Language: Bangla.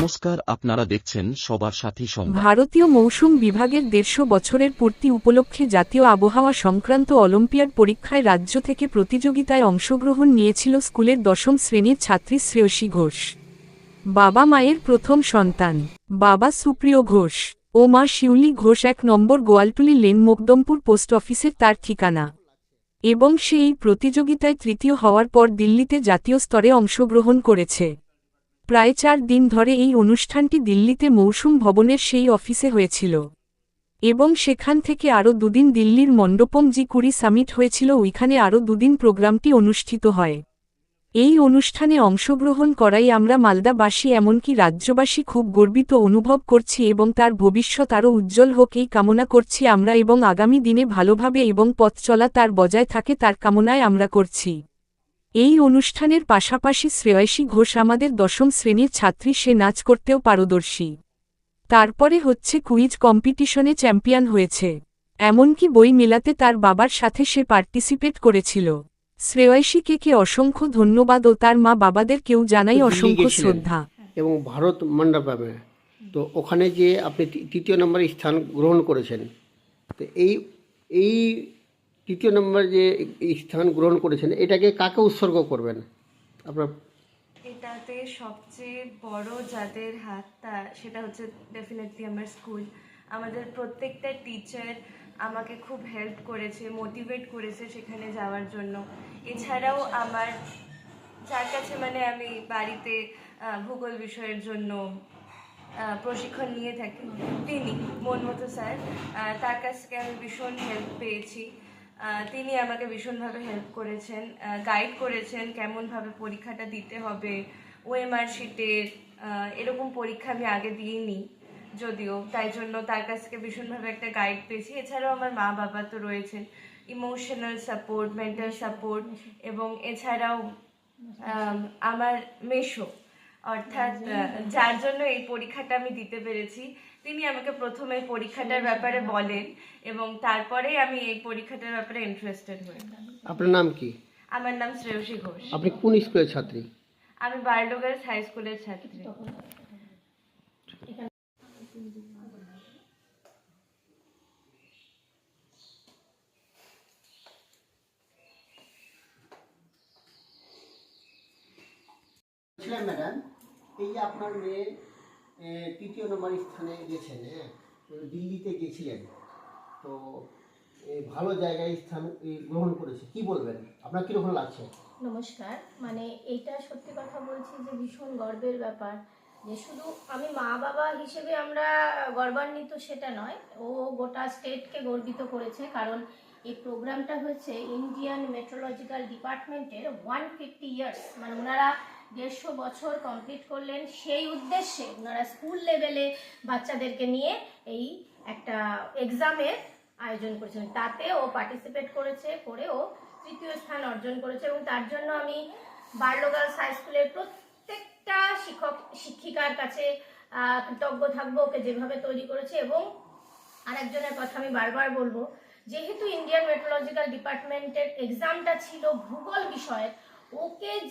নমস্কার, আপনারা দেখছেন সবার সাথী ভারতীয় মৌসুম বিভাগের দেড়শো বছরের পূর্তি উপলক্ষে জাতীয় আবহাওয়া সংক্রান্ত অলিম্পিয়াড পরীক্ষায় রাজ্য থেকে প্রতিযোগিতায় অংশগ্রহণ নিয়েছিল স্কুলের দশম শ্রেণির ছাত্রী শ্রেয়সী ঘোষ। বাবা মায়ের প্রথম সন্তান, বাবা সুপ্রিয় ঘোষ ও মা শিউলি ঘোষ এক নম্বর গোয়ালটুলি লেন মোকদমপুর পোস্ট অফিসের তার ঠিকানা। এবং সে এই প্রতিযোগিতায় তৃতীয় হওয়ার পর দিল্লিতে জাতীয় স্তরে অংশগ্রহণ করেছে। প্রায় চার দিন ধরে এই অনুষ্ঠানটি দিল্লিতে মৌসুম ভবনের সেই অফিসে হয়েছিল। এবং সেখান থেকে আরও দুদিন দিল্লির মণ্ডপম জি কুড়ি সামিট হয়েছিল, ওইখানে আরও দুদিন প্রোগ্রামটি অনুষ্ঠিত হয়। এই অনুষ্ঠানে অংশগ্রহণ করাই আমরা মালদাবাসী এমনকি রাজ্যবাসী খুব গর্বিত অনুভব করছি এবং তার ভবিষ্যৎ আরও উজ্জ্বল হোক এই কামনা করছি আমরা এবং আগামী দিনে ভালোভাবে এবং পথ চলা তার বজায় থাকে তার কামনায় আমরা করছি। এই অনুষ্ঠানের পাশাপাশি শ্রেয়সী ঘোষ আমাদের দশম শ্রেণির ছাত্রী সে নাচ করতেও পারদর্শী। তারপরে হচ্ছে কুইজ কম্পিটিশনে চ্যাম্পিয়ন হয়েছে। এমনকি বই মেলাতে তার বাবার সাথে সে পার্টিসিপেট করেছিল। শ্রেয়সীকে কে অসংখ্য ধন্যবাদ ও তার মা বাবাদের কেউ জানাই অসংখ্য শ্রদ্ধা। এবং ভারত মণ্ডপমে তো ওখানে যে আপনি তৃতীয় নম্বরে স্থান গ্রহণ করেছেন। তো এই এই তৃতীয় নম্বর যে স্থান গ্রহণ করেছেন, এটাকে কাকে উৎসর্গ করবেন? আপনার এটাতে সবচেয়ে বড় যাদের হাত, তা সেটা হচ্ছে ডেফিনেটলি আমার স্কুল আমাদের প্রত্যেকটা টিচার আমাকে খুব হেল্প করেছে মোটিভেট করেছে সেখানে যাওয়ার জন্য। এছাড়াও আমার, যার কাছে মানে আমি বাড়িতে ভূগোল বিষয়ের জন্য প্রশিক্ষণ নিয়ে থাকি, তিনি মনমতো স্যার তার কাছ থেকে আমি ভীষণ হেল্প পেয়েছি। তিনি আমাকে ভীষণভাবে হেল্প করেছেন গাইড করেছেন কেমনভাবে পরীক্ষাটা দিতে হবে ওএমআর শিটের এরকম পরীক্ষা আমি আগে দিইনি যদিও, তাই জন্য তার কাছ থেকে ভীষণভাবে একটা গাইড পেয়েছি। এছাড়াও আমার মা বাবা তো রয়েছেন ইমোশনাল সাপোর্ট মেন্টাল সাপোর্ট এবং এছাড়াও আমার মেশো অর্থাৎ যার জন্য এই পরীক্ষাটা আমি দিতে পেরেছি। তিনি আমাকে প্রথমে পরীক্ষাটার ব্যাপারে বলেন এবং তারপরেই আমি এই পরীক্ষাটার ব্যাপারে ইন্টারেস্টেড হই। আপনার নাম কি? আমার নাম শ্রেয়সী ঘোষ। আপনি কোন স্কুলের ছাত্রী? আমি বারডোগার্স হাই স্কুলের ছাত্রী। ছিলেন ম্যাডাম এই আপনার মেয়ে তৃতীয় নম্বর স্থানে গেছেন হ্যাঁ? দিল্লিতে গেছিলেন। তো ভালো জায়গায় স্থান গ্রহণ করেছে। কি বলবেন? আপনার কীরকম লাগছে? নমস্কার। মানে এটা সত্যি কথা বলছি যে ভীষণ গর্বের ব্যাপার। যে শুধু আমি মা বাবা হিসেবে আমরা গর্বান্বিত সেটা নয়, ও গোটা স্টেটকে গর্বিত করেছে। কারণ এই প্রোগ্রামটা হচ্ছে ইন্ডিয়ান মেট্রোলজিক্যাল ডিপার্টমেন্টের ওয়ান ফিফটি ইয়ার্স মানে ওনারা দেড়শো বছর কমপ্লিট করলেন। সেই উদ্দেশ্যে ওনারা স্কুল লেভেলে বাচ্চাদেরকে নিয়ে এই একটা এক্সামের আয়োজন করেছেন তাতে ও পার্টিসিপেট করেছে, করে ও তৃতীয় স্থান অর্জন করেছে এবং তার জন্য আমি বার্লো গার্লস হাই স্কুলের প্রত্যেকটা শিক্ষক, শিক্ষিকার কাছে কৃতজ্ঞ থাকব, ওকে যেভাবে তৈরি করেছে এবং আরেকজনের কথা আমি বারবার বলব, যেহেতু ইন্ডিয়ান মেট্রোলজিক্যাল ডিপার্টমেন্টের এক্সামটা ছিল ভূগোল বিষয়ের, ওকে